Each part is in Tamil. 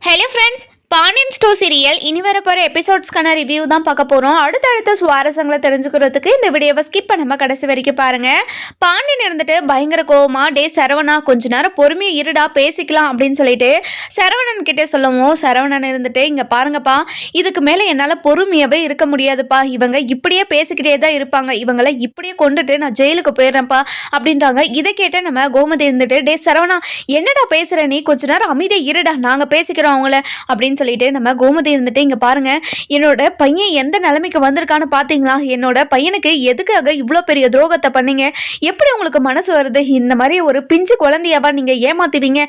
Hello friends, Pandian stores serial இனி வரப்போகிற எபிசோட்ஸ்க்கான ரிவ்யூ தான் பார்க்க போகிறோம் அடுத்தடுத்த சுவாரஸ்யங்களை தெரிஞ்சுக்கிறதுக்கு இந்த வீடியோவை ஸ்கிப் பண்ணாமல் கடைசி வரைக்கும் பாருங்கள் பாண்டியன் இருந்துட்டு பயங்கர கோவமா டே சரவணா கொஞ்ச நேரம் பொறுமையை இருடா பேசிக்கலாம் அப்படின்னு சொல்லிட்டு சரவணன் கிட்டே சொல்லவும் சரவணன் இருந்துட்டு இங்கே பாருங்கப்பா இதுக்கு மேலே என்னால் பொறுமையாகவே இருக்க முடியாதுப்பா. இவங்க இப்படியே பேசிக்கிட்டே தான் இருப்பாங்க. இவங்களை இப்படியே கொண்டுட்டு நான் ஜெயிலுக்கு போயிடுறேன்ப்பா அப்படின்றாங்க. இதை கேட்ட நம்ம கோமதி இருந்துட்டு டே சரவணா என்னடா பேசுகிற நீ கொஞ்ச நேரம் அமைதியை இருடா. நாங்கள் பேசிக்கிறோம் அவங்கள அப்படின்னு சொல்லிட்டு நம்ம கோமதி இருந்துட்டு இங்கே பாருங்க என்னோட பையன் எந்த நிலைமைக்கு வந்திருக்கான்னு பார்த்தீங்களா என்னோட பையனுக்கு எதுக்காக இவ்வளோ பெரிய துரோகத்தை பண்ணீங்க? எப்படி உங்களுக்கு மனசு வருது? இந்த மாதிரி ஒரு பிஞ்சு குழந்தையாவா நீங்கள் ஏமாத்துவீங்க?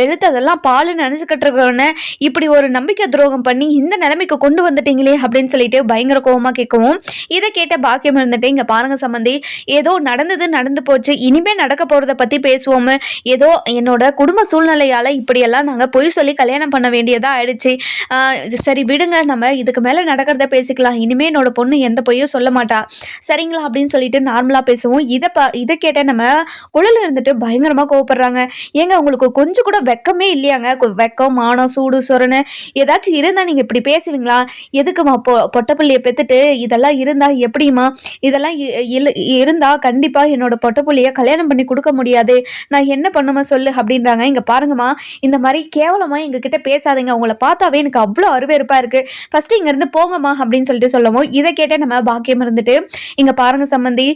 வெளுத்ததெல்லாம் பால் நினச்சிக்கிட்டு இருக்கவன இப்படி ஒரு நம்பிக்கை துரோகம் பண்ணி இந்த நிலைமைக்கு கொண்டு வந்துட்டீங்களே அப்படின்னு சொல்லிட்டு பயங்கர கோவமாக கேட்கவும் இதை கேட்ட பாக்கியம் இருந்துட்டு இங்கே பாருங்க சம்மந்தி ஏதோ நடந்தது நடந்து போச்சு இனிமே நடக்க போகிறத பற்றி பேசுவோம். ஏதோ என்னோட குடும்ப சூழ்நிலையால் இப்படியெல்லாம் நாங்கள் பொய் சொல்லி கல்யாணம் பண்ண வேண்டியதாக ஆயிடுச்சு. ஆஹ் சரி விடுங்க. நம்ம இதுக்கு மேலே நடக்கிறத பேசிக்கலாம். இனிமே என்னோட பொண்ணு எந்த பொய்யும் சொல்ல மாட்டா. சரிங்களா? அப்படின்னு சொல்லிட்டு நார்மலாக பேசுவோம். இதை ப இதை கேட்ட நம்ம குழல் இருந்துட்டு பயங்கரமாக கோவப்படுறாங்க. ஏங்க உங்களுக்கு கொஞ்சம் கூட வெக்கமே இல்லையாங்க? வெக்கம் மானம் சூடு சொரணு ஏதாச்சும் இருந்தால் நீங்கள் இப்படி பேசுவீங்களா? எதுக்குமா பொ பொட்டப்புள்ளியை பெற்றுட்டு இதெல்லாம் இருந்தால் எப்படிம்மா? இதெல்லாம் இ- கண்டிப்பாக என்னோட பொட்டப்புள்ளியை கல்யாணம் பண்ணி கொடுக்க முடியாது. நான் என்ன பண்ணுமா சொல்லு? அப்படின்றாங்க. இங்கே பாருங்கம்மா. இந்த மாதிரி கேவலமாக எங்ககிட்ட பேசாதீங்க. உங்களை பார்த்தாவே எனக்கு அவ்வளோ அருவருப்பாக இருக்குது ஃபஸ்ட்டு இங்கேருந்து போங்கம்மா அப்படின்னு சொல்லிட்டு சொல்லவும் இதை கேட்ட நம்ம பாக்கியம் இருந்துட்டு இங்கே பாருங்க சம்மந்தி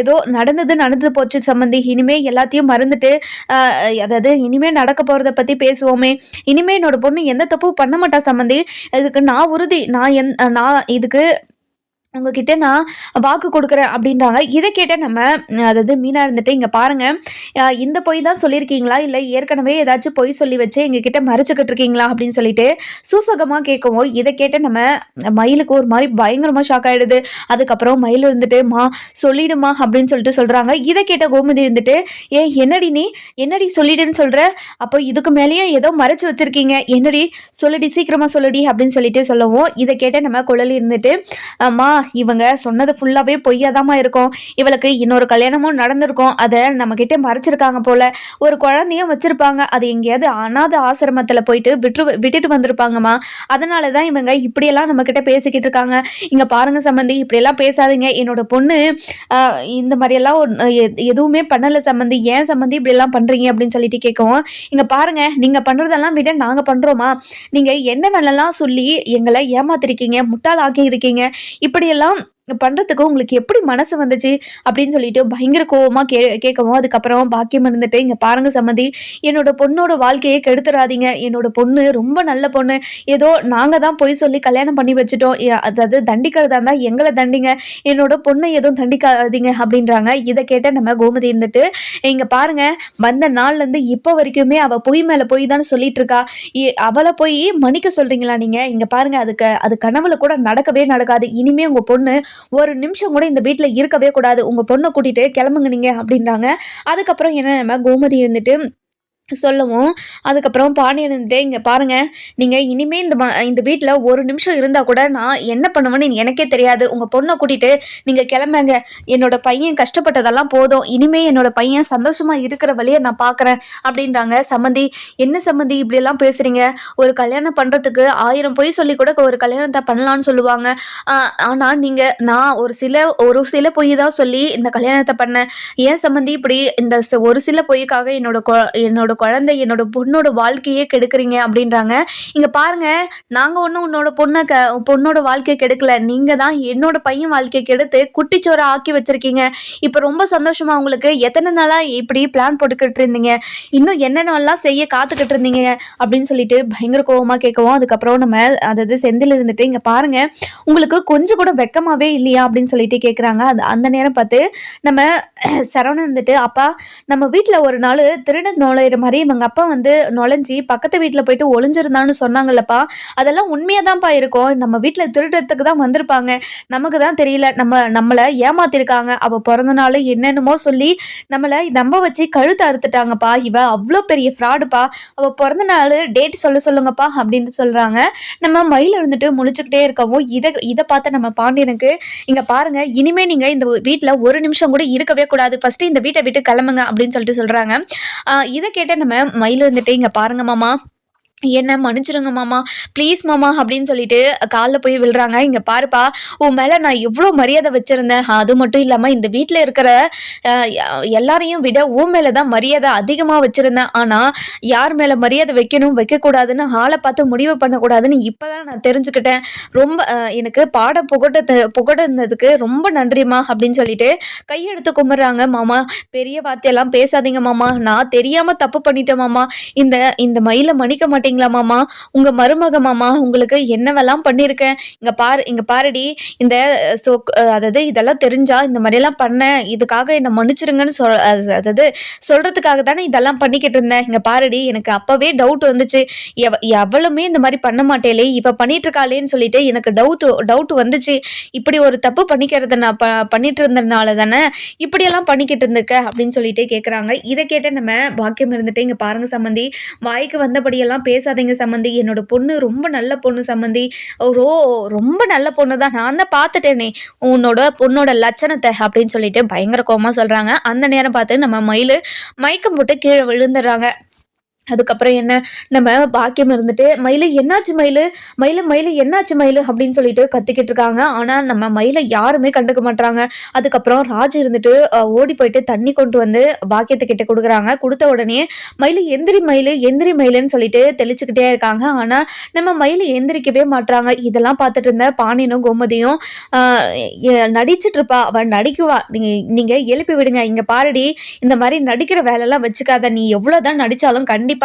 ஏதோ நடந்தது நடந்து போச்சு சம்மந்தி. இனிமேல் எல்லாத்தையும் மறந்துட்டு அதாவது இனிமேல் நடக்க போகிறத பற்றி பேசுவோமே. இனிமேல் என்னோட பொண்ணு எந்த தப்பும் பண்ண மாட்டா சம்மந்தி. இதுக்கு நான் உறுதி நான் என் நான் இதுக்கு உங்ககிட்ட நான் வாக்கு கொடுக்குறேன் அப்படின்றாங்க. இதை கேட்ட நம்ம அதாவது மீனாக இருந்துட்டு இங்கே பாருங்கள் இந்த பொய் தான் சொல்லியிருக்கீங்களா? இல்லை ஏற்கனவே ஏதாச்சும் பொய் சொல்லி வச்சு எங்ககிட்ட மறைச்சிக்கிட்டு இருக்கீங்களா? அப்படின்னு சொல்லிட்டு சூசகமாக கேட்கவும் இதை கேட்ட நம்ம மயிலுக்கு ஒரு மாதிரி பயங்கரமாக ஷாக் ஆகிடுது அதுக்கப்புறம் மயில் இருந்துட்டு மா சொல்லிடுமா? அப்படின்னு சொல்லிட்டு சொல்கிறாங்க இதை கேட்ட கோமதி இருந்துட்டு ஏ என்னடி நீ? என்னடி சொல்லிடுன்னு சொல்கிற அப்போ இதுக்கு மேலேயே ஏதோ மறைச்சு வச்சிருக்கீங்க. என்னடி? சொல்லுடி சீக்கிரமாக சொல்லுடி அப்படின்னு சொல்லிட்டு சொல்லவும் இதை கேட்ட நம்ம குழலி இருந்துட்டு மா இவங்க சொன்னது ஃபுல்லாகவே பொய்யாதாமா இருக்கும். இவளுக்கு இன்னொரு கல்யாணமும் நடந்திருக்கும். அதை நம்மக்கிட்ட மறைச்சிருக்காங்க போல. ஒரு குழந்தையும் வச்சிருப்பாங்க. அது எங்கேயாவது அனாத ஆசிரமத்தில் போயிட்டு விட்டு விட்டுட்டு வந்திருப்பாங்கம்மா. அதனால தான் இவங்க இப்படியெல்லாம் நம்மக்கிட்ட பேசிக்கிட்டு இருக்காங்க. இங்கே பாருங்க சம்மந்தி இப்படியெல்லாம் பேசாதீங்க. என்னோட பொண்ணு இந்த மாதிரியெல்லாம் எதுவுமே பண்ணலை சம்மந்தி ஏன் சம்மந்தி இப்படியெல்லாம் பண்ணுறீங்க அப்படின்னு சொல்லிட்டு கேட்கவும் இங்கே பாருங்க நீங்கள் பண்ணுறதெல்லாம் விட நாங்கள் பண்ணுறோமா நீங்கள் என்ன வேலைலாம் சொல்லி எங்களை ஏமாத்திருக்கீங்க முட்டாளாக்கி இருக்கீங்க இப்படியெல்லாம் பண்ணுறதுக்கு உங்களுக்கு எப்படி மனசு வந்துச்சு அப்படின்னு சொல்லிட்டு பயங்கர கோவமாக கே கேட்கவும் அதுக்கப்புறம் பாக்கியம் இருந்துட்டு இங்கே பாருங்க சம்மந்தி என்னோட பொண்ணோட வாழ்க்கையை கெடுத்துறாதீங்க. என்னோட பொண்ணு ரொம்ப நல்ல பொண்ணு. ஏதோ நாங்கள் தான் போய் சொல்லி கல்யாணம் பண்ணி வச்சுட்டோம். அதாவது தண்டிக்கிறதா இருந்தால் எங்களை தண்டிங்க. என்னோட பொண்ணை எதுவும் தண்டிக்காதீங்க அப்படின்றாங்க. இதை கேட்ட நம்ம கோமதி இருந்துட்டு இங்கே பாருங்க வந்த நாள்லேருந்து இப்போ வரைக்குமே அவள் பொய் மேலே போய் தானே சொல்லிட்டு இருக்கா. இ- அவளை போய் மன்னிக்க சொல்கிறீங்களா நீங்கள் இங்கே பாருங்க அதுக்கு அது கனவுல கூட நடக்கவே நடக்காது. இனிமே உங்கள் பொண்ணு ஒரு நிமிஷம் கூட இந்த வீட்டில் இருக்கவே கூடாது. உங்கள் பொண்ணை கூட்டிகிட்டு கிளம்புங்க நீங்கள் அப்படின்றாங்க. அதுக்கப்புறம் என்ன நம்ம கோமதி இருந்துட்டு சொல்லவும். அதுக்கப்புறம் பாண்டியன் இருந்துட்டு இங்கே பாருங்கள் நீங்கள் இனிமேல் இந்த இந்த வீட்டில் ஒரு நிமிஷம் இருந்தால் கூட நான் என்ன பண்ணுவேன்னு எனக்கே தெரியாது. உங்கள் பொண்ணை கூட்டிகிட்டு நீங்கள் கிளம்புங்க. என்னோட பையன் கஷ்டப்பட்டதெல்லாம் போதும். இனிமேல் என்னோட பையன் சந்தோஷமாக இருக்கிற வழியை நான் பார்க்குறேன் அப்படின்றாங்க சம்மந்தி. என்ன சம்மந்தி இப்படியெல்லாம் பேசுகிறீங்க ஒரு கல்யாணம் பண்ணுறதுக்கு ஆயிரம் பொய் சொல்லி கூட ஒரு கல்யாணத்தை பண்ணலான்னு சொல்லுவாங்க. ஆனால் நீங்கள் நான் ஒரு சில ஒரு சில பொய் தான் சொல்லி இந்த கல்யாணத்தை பண்ணேன். ஏன் சம்மந்தி இப்படி இந்த ஒரு சில பொய்க்காக என்னோட என்னோட குழந்தை என்னோட பொண்ணோட வாழ்க்கையே கெடுக்குறீங்க அப்படின்றாங்க. இங்கே பாருங்க நாங்கள் ஒன்றும் உன்னோட பொண்ணை க பொண்ணோட வாழ்க்கையை கெடுக்கல. நீங்கள் தான் என்னோட பையன் வாழ்க்கையை கெடுத்து குட்டிச்சோரை ஆக்கி வச்சிருக்கீங்க. இப்போ ரொம்ப சந்தோஷமா உங்களுக்கு எத்தனை நாளாக இப்படி பிளான் போட்டுக்கிட்டு இருந்தீங்க? இன்னும் என்னென்னலாம் செய்ய காத்துக்கிட்டு இருந்தீங்க? அப்படின்னு சொல்லிட்டு பயங்கர கோவமாக கேட்கவும் அதுக்கப்புறம் நம்ம அதாவது செந்தில் இருந்துட்டு இங்கே பாருங்க உங்களுக்கு கொஞ்சம் கூட வெக்கமாவே இல்லையா அப்படின்னு சொல்லிட்டு கேட்குறாங்க அது அந்த நேரம் பார்த்து நம்ம சரவணன் இருந்துட்டு அப்பா நம்ம வீட்டில் ஒரு நாள் திருடன் நுழையிற மாதிரி இவங்க அப்பா வந்து நுழைஞ்சி பக்கத்து வீட்டில் போயிட்டு ஒளிஞ்சிருந்தான்னு சொன்னாங்கல்லப்பா. அதெல்லாம் உண்மையாக தான்ப்பா இருக்கும். நம்ம வீட்டில் திருடுறதுக்கு தான் வந்திருப்பாங்க. நமக்கு தான் தெரியல. நம்ம நம்மளை ஏமாத்திருக்காங்க. அவள் பிறந்த நாள் என்னென்னமோ சொல்லி நம்மளை நம்ப வச்சு கழுத்து அறுத்துட்டாங்கப்பா. இவ அவ்வளோ பெரிய ஃப்ராடுப்பா அவள் பிறந்த நாள் டேட் சொல்ல சொல்லுங்கப்பா அப்படின்னு சொல்கிறாங்க நம்ம மயில் இருந்துட்டு முழிச்சுக்கிட்டே இருக்கவும் இதை இதை பார்த்த நம்ம பாண்டியனுக்கு இங்கே பாருங்க இனிமே நீங்கள் இந்த வீட்டில் ஒரு நிமிஷம் கூட இருக்கவே கூடாது. ஃபஸ்ட்டு இந்த வீட்டை விட்டு கிளம்புங்க அப்படின்னு சொல்லிட்டு சொல்கிறாங்க இதை கேட்ட நம்ம மயில் வந்துட்டு இங்கே பாருங்க மாமா. என்ன மன்னிச்சிடுங்க மாமா ப்ளீஸ் மாமா அப்படின்னு சொல்லிட்டு காலில் போய் விழுறாங்க. இங்கே பாருப்பா உன் மேலே நான் எவ்வளோ மரியாதை வச்சுருந்தேன். அது மட்டும் இல்லாமல் இந்த வீட்டில் இருக்கிற எல்லாரையும் விட உன் மேலே தான் மரியாதை அதிகமாக வச்சுருந்தேன். ஆனால் யார் மேலே மரியாதை வைக்கணும் வைக்கக்கூடாதுன்னு ஆளை பார்த்து முடிவு பண்ணக்கூடாதுன்னு இப்போ தான் நான் தெரிஞ்சுக்கிட்டேன். ரொம்ப எனக்கு பாடம் புகட்ட புகட்டினதுக்கு ரொம்ப நன்றிம்மா அப்படின்னு சொல்லிட்டு கையெடுத்து கும்பிட்றாங்க மாமா. பெரிய வார்த்தையெல்லாம் பேசாதீங்க மாமா. நான் தெரியாமல் தப்பு பண்ணிட்டேன் மாமா. இந்த இந்த மயிலை மன்னிக்க மாட்டீங்களா மாமா? உங்கள் மருமக மாமா உங்களுக்கு என்னவெல்லாம் பண்ணியிருக்கேன் இங்கே பாரு இங்கே பாருடி இந்த சோ அதாவது இதெல்லாம் தெரிஞ்சா இந்த மாதிரியெல்லாம் பண்ணேன். இதுக்காக என்னை மன்னிச்சிருங்கன்னு சொல் அது- அதாவது சொல்கிறதுக்காக தானே இதெல்லாம் பண்ணிக்கிட்டு இருந்தேன். இங்கே பாருடி எனக்கு அப்போவே டவுட் வந்துச்சு. எவ எவ்வளவுமே இந்த மாதிரி பண்ண மாட்டேலே இப்போ பண்ணிட்டு இருக்காளேன்னு சொல்லிட்டு எனக்கு டவுட் டவுட் வந்துச்சு. இப்படி ஒரு தப்பு பண்ணிக்கிறது நான் ப பண்ணிட்டு இருந்ததுனால தானே இப்படியெல்லாம் பண்ணிக்கிட்டு இருந்திருக்க அப்படின்னு சொல்லிட்டு கேட்குறாங்க இதை கேட்ட நம்ம பாக்கியம் இருந்துட்டு இங்கே பாருங்க சம்மந்தி. வாய்க்கு வந்தபடியெல்லாம் பேசாதீங்க சம்மந்தி. என்னோட பொண்ணு ரொம்ப நல்ல பொண்ணு சம்மந்தி. ரோ ரொம்ப நல்ல பொண்ணு தான் நான் தான் பார்த்துட்டேனே. உன்னோட பொண்ணோட லட்சணத்தை அப்படின்னு சொல்லிட்டு பயங்கர கோமா சொல்கிறாங்க அந்த நேரம் பார்த்து நம்ம மயில் மயக்கம் போட்டு கீழே விழுந்துடுறாங்க. அதுக்கப்புறம் என்ன? நம்ம பாக்கியம் இருந்துட்டு மயிலு என்னாச்சு மயிலு? மயிலு மயில் என்னாச்சு மயிலு? அப்படின்னு சொல்லிட்டு கத்திக்கிட்டு இருக்காங்க. ஆனால் நம்ம மயிலை யாருமே கண்டுக்க மாட்றாங்க. அதுக்கப்புறம் ராஜ் இருந்துட்டு ஓடி போயிட்டு தண்ணி கொண்டு வந்து பாக்கியத்துக்கிட்ட கொடுக்குறாங்க. கொடுத்த உடனே மயில் எந்திரி மயிலு எந்திரி மயிலுன்னு சொல்லிட்டு தெளிச்சுக்கிட்டே இருக்காங்க. ஆனால் நம்ம மயில் எந்திரிக்கவே மாட்றாங்க. இதெல்லாம் பார்த்துட்டு இருந்த பாணினும் கோமதியும் நடிச்சிட்டு இருப்பா அவன் நடிக்குவா. நீங்கள் நீங்கள் எழுப்பி விடுங்க. இங்கே பாருடி. இந்த மாதிரி நடிக்கிற வேலைலாம் வச்சுக்காத. நீ எவ்வளோதான் நடித்தாலும் கண்டிப்பாக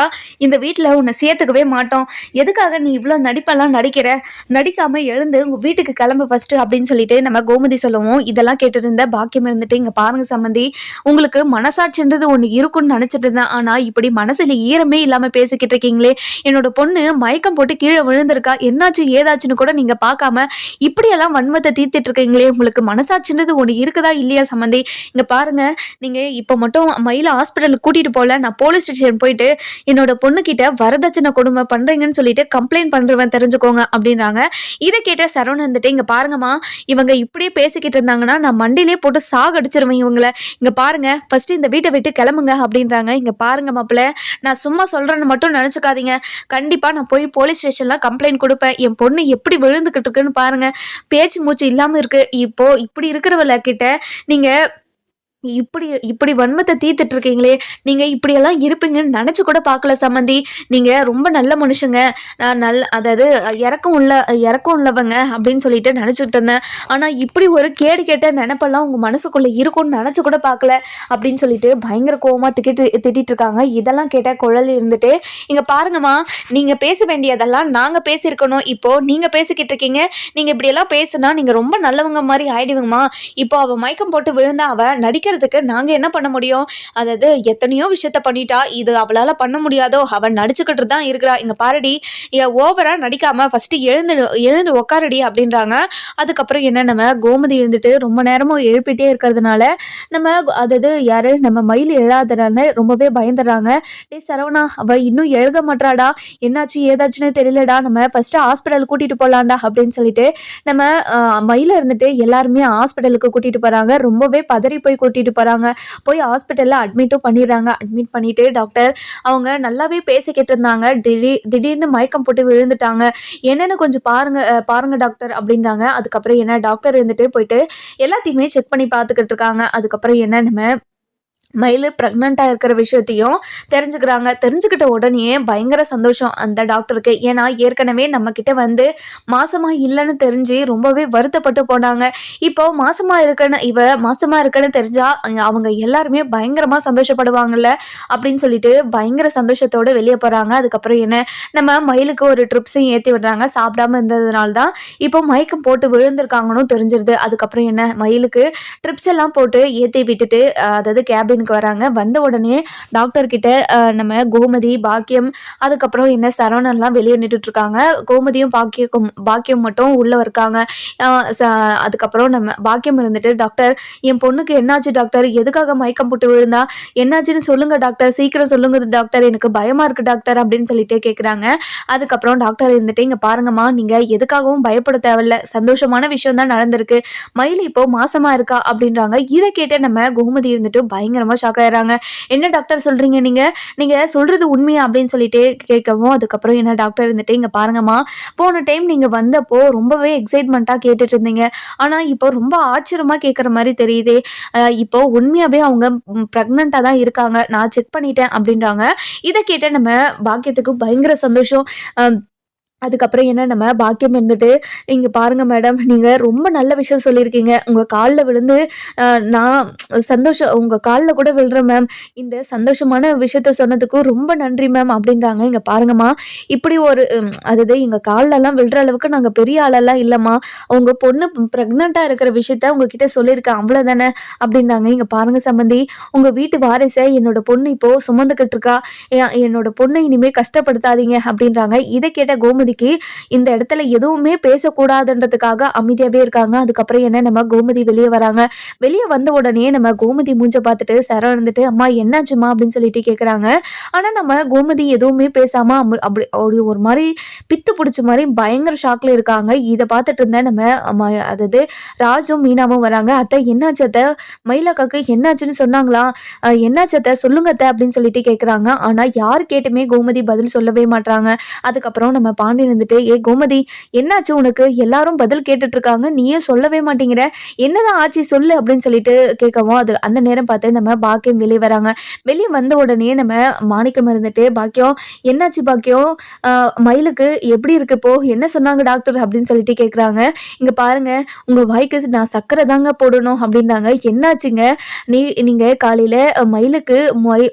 இந்த வீட்டில் உன்னை சேர்த்துக்கவே மாட்டோம். எதுக்காக நீ இவ்வளோ நடிப்பெல்லாம் நடிக்கிற? நடிக்காமல் எழுந்து உங்கள் வீட்டுக்கு கிளம்பு ஃபஸ்ட்டு அப்படின்னு சொல்லிட்டு நம்ம கோமதி சொல்லுவோம் இதெல்லாம் கேட்டுருந்த இருந்த பாக்கியம் இருந்துட்டு இங்கே பாருங்க சம்மந்தி உங்களுக்கு மனசாட்சின்றது ஒன்று இருக்குன்னு நினச்சிட்டு இருந்தேன். ஆனால் இப்படி மனசில் ஈரமே இல்லாமல் பேசிக்கிட்டு இருக்கீங்களே. என்னோட பொண்ணு மயக்கம் போட்டு கீழே விழுந்திருக்கா. என்னாச்சு ஏதாச்சுன்னு கூட நீங்கள் பார்க்காம இப்படியெல்லாம் வன்மத்தை தீர்த்துட்டு இருக்கீங்களே. உங்களுக்கு மனசாட்சின்றது ஒன்று இருக்குதா இல்லையா சம்மந்தி? இங்கே பாருங்க நீங்கள் இப்போ மட்டும் மயில ஹாஸ்பிட்டலுக்கு கூட்டிகிட்டு போகல. நான் போலீஸ் ஸ்டேஷன் போயிட்டு என்னோட பொண்ணுக்கிட்ட வரதட்சணை கொடுமை பண்ணுறீங்கன்னு சொல்லிட்டு கம்ப்ளைண்ட் பண்ணுறவன் தெரிஞ்சுக்கோங்க அப்படின்றாங்க. இதை கேட்ட சரவணன் வந்துட்டு இங்கே பாருங்கம்மா இவங்க இப்படியே பேசிக்கிட்டு இருந்தாங்கன்னா நான் மண்டிலே போட்டு சாகடிச்சிருவேன் இவங்கள. இங்கே பாருங்க ஃபர்ஸ்ட் இந்த வீட்டை விட்டு கிளம்புங்க அப்படின்றாங்க. இங்கே பாருங்க மாப்பிள்ள நான் சும்மா சொல்கிறேன்னு மட்டும் நினச்சிக்காதீங்க. கண்டிப்பாக நான் போய் போலீஸ் ஸ்டேஷனில் கம்ப்ளைண்ட் கொடுப்பேன். என் பொண்ணு எப்படி விழுந்துக்கிட்டு இருக்குன்னு பாருங்கள் பேச்சு மூச்சு இல்லாமல் இருக்குது இப்போது இப்படி இருக்கிறவள கிட்ட நீங்கள் இப்படி இப்படி வன்மத்தை தீத்துட்டு இருக்கீங்களே நீங்கள் இப்படியெல்லாம் இருப்பீங்கன்னு நினச்சி கூட பார்க்கல சம்மந்தி. நீங்கள் ரொம்ப நல்ல மனுஷங்க. நான் நல்ல அதாவது இறக்கம் உள்ள இறக்கம் உள்ளவங்க அப்படின்னு சொல்லிட்டு நினச்சிட்டு இருந்தேன். ஆனால் இப்படி ஒரு கேடு கேட்ட நினப்பெல்லாம் உங்கள் மனசுக்குள்ளே இருக்கும்னு நினச்சி கூட பார்க்கல அப்படின்னு சொல்லிட்டு பயங்கர கோவமாக திட்டிட்டு திட்டிட்டு இருக்காங்க இதெல்லாம் கேட்ட குழல் இருந்துட்டு இங்கே பாருங்கம்மா நீங்கள் பேச வேண்டியதெல்லாம் நாங்கள் பேசியிருக்கணும். இப்போது நீங்கள் பேசிக்கிட்டு இருக்கீங்க நீங்கள் இப்படியெல்லாம் பேசுனா நீங்கள் ரொம்ப நல்லவங்க மாதிரி ஆயிடுவீங்கம்மா. இப்போ அவள் மயக்கம் போட்டு விழுந்தா அவள் நடிக்கிறதுக்கு நாங்கள் என்ன பண்ண முடியும்? அதாவது எத்தனையோ விஷயத்த பண்ணிட்டா இது அவளால் பண்ண முடியாதோ அவள் நடிச்சுக்கிட்டு தான் இருக்கிறா. இங்கே பாரடி ஓவராக நடிக்காமல் ஃபஸ்ட்டு எழுந்து எழுந்து உக்காரடி அப்படின்றாங்க. அதுக்கப்புறம் என்ன நம்ம கோமதி இருந்துட்டு ரொம்ப நேரமும் எழுப்பிட்டே இருக்கிறதுனால நம்ம அதாவது யார் நம்ம மயில் எழாதனால ரொம்பவே பயந்துடுறாங்க. டே சரவணா அவள் இன்னும் எழுத மாட்றாடா? என்னாச்சு ஏதாச்சுன்னு தெரியலடா? நம்ம ஃபஸ்ட்டு ஹாஸ்பிட்டல் கூட்டிகிட்டு போகலாண்டா அப்படின்னு சொல்லிட்டு நம்ம மயில இருந்துட்டு எல்லாருமே ஹாஸ்பிட்டலுக்கு கூட்டிகிட்டு போகிறாங்க ரொம்பவே பதறி போய் கூட்டிகிட்டு கூட்டிகிட்டு போகிறாங்க போய் ஹாஸ்பிட்டலில் அட்மிட்டும் பண்ணிடுறாங்க. அட்மிட் பண்ணிவிட்டு டாக்டர் அவங்க நல்லாவே பேசிக்கிட்டு இருந்தாங்க திடீர் திடீர்னு மயக்கம் போட்டு விழுந்துட்டாங்க. என்னென்னு கொஞ்சம் பாருங்கள் பாருங்கள் டாக்டர் அப்படின்றாங்க. அதுக்கப்புறம் என்ன டாக்டர் இருந்துட்டு போயிட்டு எல்லாத்தையுமே செக் பண்ணி பார்த்துக்கிட்டு இருக்காங்க. அதுக்கப்புறம் என்ன நம்ம மயில் ப்ரெக்னெண்ட்டாக இருக்கிற விஷயத்தையும் தெரிஞ்சுக்கிறாங்க. தெரிஞ்சுக்கிட்ட உடனே பயங்கர சந்தோஷம் அந்த டாக்டருக்கு ஏன்னா ஏற்கனவே நம்மக்கிட்ட வந்து மாசமாக இல்லைன்னு தெரிஞ்சு ரொம்பவே வருத்தப்பட்டு போனாங்க. இப்போ மாசமாக இருக்குன்னு இவ மாசமாக இருக்கன்னு தெரிஞ்சால் அவங்க எல்லாருமே பயங்கரமாக சந்தோஷப்படுவாங்கல்ல அப்படின்னு சொல்லிட்டு பயங்கர சந்தோஷத்தோடு வெளியே போகிறாங்க அதுக்கப்புறம் என்ன? நம்ம மயிலுக்கு ஒரு ட்ரிப்ஸையும் ஏற்றி விடுறாங்க. சாப்பிடாம இருந்ததுனால தான் இப்போ மயக்கம் போட்டு விழுந்திருக்காங்கன்னு தெரிஞ்சிருது. அதுக்கப்புறம் என்ன? மயிலுக்கு ட்ரிப்ஸ் எல்லாம் போட்டு ஏற்றி விட்டுட்டு அதாவது கேபின் கேபினுக்கு வராங்க. வந்த உடனே டாக்டர் கிட்ட நம்ம கோமதி பாக்கியம் அதுக்கப்புறம் என்ன சரவணன்லாம் வெளியே நின்றுட்டு இருக்காங்க. கோமதியும் பாக்கியம் பாக்கியம் மட்டும் உள்ளே இருக்காங்க. ச- அதுக்கப்புறம் நம்ம பாக்கியம் இருந்துட்டு டாக்டர் என் பொண்ணுக்கு என்னாச்சு டாக்டர்? எதுக்காக மயக்கம் போட்டு விழுந்தா? என்னாச்சுன்னு சொல்லுங்க டாக்டர். சீக்கிரம் சொல்லுங்க டாக்டர். எனக்கு பயமா இருக்கு டாக்டர் அப்படின்னு சொல்லிட்டு கேட்குறாங்க அதுக்கப்புறம் டாக்டர் இருந்துட்டு இங்க பாருங்கம்மா நீங்க எதுக்காகவும் பயப்பட தேவையில்ல. சந்தோஷமான விஷயம் தான் நடந்திருக்கு. மயில் இப்போ மாசமா இருக்கா? அப்படின்றாங்க. இதை கேட்டு நம்ம கோமதி இருந்துட்டு பயங்கரமா செம்ம ஷாக் ஆயிடுறாங்க. என்ன டாக்டர் சொல்கிறீங்க நீங்கள் நீங்கள் சொல்கிறது உண்மையா? அப்படின்னு சொல்லிட்டு கேட்கவும் அதுக்கப்புறம் என்ன டாக்டர் இருந்துட்டு இங்கே பாருங்கம்மா போன டைம் நீங்கள் வந்தப்போ ரொம்பவே எக்ஸைட்மெண்ட்டாக கேட்டுட்டு இருந்தீங்க ஆனால் இப்போ ரொம்ப ஆச்சரியமாக கேட்குற மாதிரி தெரியுது. இப்போ உண்மையாகவே அவங்க ப்ரெக்னெண்ட்டாக தான் இருக்காங்க. நான் செக் பண்ணிட்டேன் அப்படின்றாங்க. இதை கேட்ட நம்ம பாக்கியத்துக்கு பயங்கர சந்தோஷம். அதுக்கப்புறம் என்ன நம்ம பாக்கியம் இருந்துட்டு இங்கே பாருங்கள் மேடம் நீங்கள் ரொம்ப நல்ல விஷயம் சொல்லியிருக்கீங்க. உங்கள் காலில் விழுந்து நான் சந்தோஷம் உங்கள் காலில் கூட விழுறேன் மேம் இந்த சந்தோஷமான விஷயத்த சொன்னதுக்கும் ரொம்ப நன்றி மேம் அப்படின்றாங்க. இங்கே பாருங்கம்மா. இப்படி ஒரு அதாவது எங்கள் காலிலலாம் விழுற அளவுக்கு நாங்கள் பெரிய ஆளெல்லாம் இல்லைம்மா. உங்கள் பொண்ணு ப்ரெக்னெண்ட்டாக இருக்கிற விஷயத்த உங்ககிட்ட சொல்லியிருக்கேன் அவ்வளோதானே அப்படின்றாங்க. இங்கே பாருங்கள் சம்மந்தி உங்கள் வீட்டு வாரிசை என்னோட பொண்ணு இப்போது சுமந்துக்கிட்டு இருக்கா. என்னோட பொண்ணை இனிமேல் கஷ்டப்படுத்தாதீங்க அப்படின்றாங்க. இதை கேட்ட கோமதி கோமதிக்கு இந்த இடத்துல எதுவுமே பேசக்கூடாதுன்றதுக்காக அமைதியாகவே இருக்காங்க. அதுக்கப்புறம் என்ன நம்ம கோமதி வெளியே வராங்க. வெளியே வந்த உடனே நம்ம கோமதி மூஞ்ச பார்த்துட்டு சர வந்துட்டு அம்மா என்னாச்சுமா அப்படின்னு சொல்லிட்டு கேட்குறாங்க ஆனால் நம்ம கோமதி எதுவுமே பேசாமல் அப்படி அப்படி ஒரு மாதிரி பித்து பிடிச்ச மாதிரி பயங்கர ஷாக்ல இருக்காங்க. இதை பார்த்துட்டு இருந்தேன் நம்ம அதாவது ராஜும் மீனாவும் வராங்க. அத்தை என்னாச்சு அத்தை? மயிலாக்காக்கு என்னாச்சுன்னு சொன்னாங்களா? என்னாச்சு அத்தை? சொல்லுங்க அத்தை அப்படின்னு சொல்லிட்டு கேட்குறாங்க ஆனால் யார் கேட்டுமே கோமதி பதில் சொல்லவே மாட்டாங்க அதுக்கப்புறம் நம்ம பாண்டி இருந்துட்டு ஏ கோமதி என்னாச்சு உனக்கு? எல்லாரும் பதில் கேட்டுட்டு இருக்காங்க நீயே சொல்லவே மாட்டேங்கிற. என்னதான் ஆச்சு சொல்லு அப்படின்னு சொல்லிட்டு கேட்கவும் அது அந்த நேரம் பார்த்து நம்ம பாக்கியம் வெளியே வராங்க. வெளியே வந்த உடனே நம்ம மாணிக்கம் இருந்துட்டு பாக்கியம் என்னாச்சு பாக்கியம்? மயிலுக்கு எப்படி இருக்கு போ? என்ன சொன்னாங்க டாக்டர்? அப்படின்னு சொல்லிட்டு கேட்குறாங்க. இங்க பாருங்க உங்க வாய்க்கு நான் சக்கரை தாங்க போடணும் அப்படின்றாங்க என்னாச்சுங்க? நீ நீங்க காலையில மயிலுக்கு